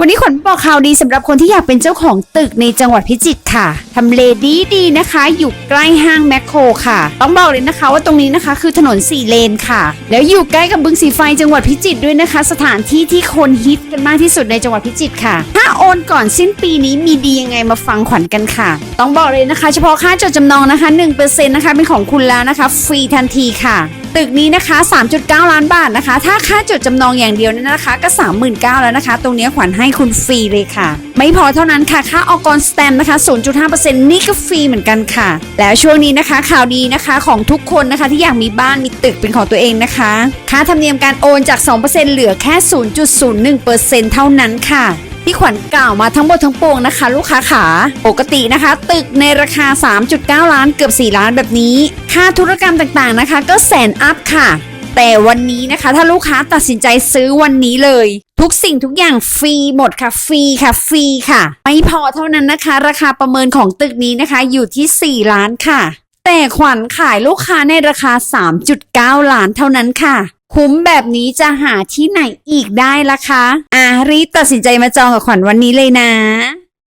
วันนี้ขวัญบอกข่าวดีสำหรับคนที่อยากเป็นเจ้าของตึกในจังหวัดพิจิตรค่ะทำเลดีดีนะคะ อยู่ใกล้ห้างแมคโครค่ะ ต้องบอกเลยนะคะว่าตรงนี้นะคะคือถนนสี่เลนค่ะ แล้วอยู่ใกล้กับบึงสีไฟจังหวัดพิจิตรด้วยนะคะ สถานที่ที่คนฮิตกันมากที่สุดในจังหวัดพิจิตรค่ะ ถ้าโอนก่อนสิ้นปีนี้มีดียังไงมาฟังขวัญกันค่ะ ต้องบอกเลยนะคะ เฉพาะค่าจดจำนองนะคะ1%นะคะเป็นของคุณแล้วนะคะ ฟรีทันทีค่ะ ตึกนี้นะคะ 3.9 ล้านบาทนะคะ ถ้าค่าจดจำนองอย่างเดียวนี่ยนะคะ ก็ 39,000แล้วนะคะ ตรงนี้ขวัญให้คุณฟรีเลยค่ะ ไม่พอเท่านั้นค่ะ ค่าออกรสแตมนะคะ 0.5%นี่ก็ฟรีเหมือนกันค่ะ แล้วช่วงนี้นะคะข่าวดีนะคะของทุกคนนะคะที่อยากมีบ้านมีตึกเป็นของตัวเองนะคะ ค่าธรรมเนียมการโอนจาก 2%เหลือแค่ 0.01%เท่านั้นค่ะ ที่ขวัญกล่าวมาทั้งหมดทั้งปวงนะคะ ลูกค้าขาปกตินะคะ ตึกในราคา 3.9 ล้านเกือบ 4 ล้านแบบนี้ ค่าธุรกรรมต่างๆนะคะ ก็แสนอัพค่ะ แต่วันนี้นะคะ ถ้าลูกค้าตัดสินใจซื้อวันนี้เลย ทุกสิ่งทุกอย่างฟรีหมดค่ะฟรีค่ะฟรีค่ะ ไม่พอเท่านั้นนะคะ ราคาประเมินของตึกนี้นะคะ อยู่ที่ 4 ล้านค่ะ แต่ขวัญขายลูกค้าในราคา 3.9 ล้านเท่านั้นค่ะ คุ้มแบบนี้จะหาที่ไหนอีกได้ล่ะคะ อะรีบตัดสินใจมาจองกับขวัญวันนี้เลยนะ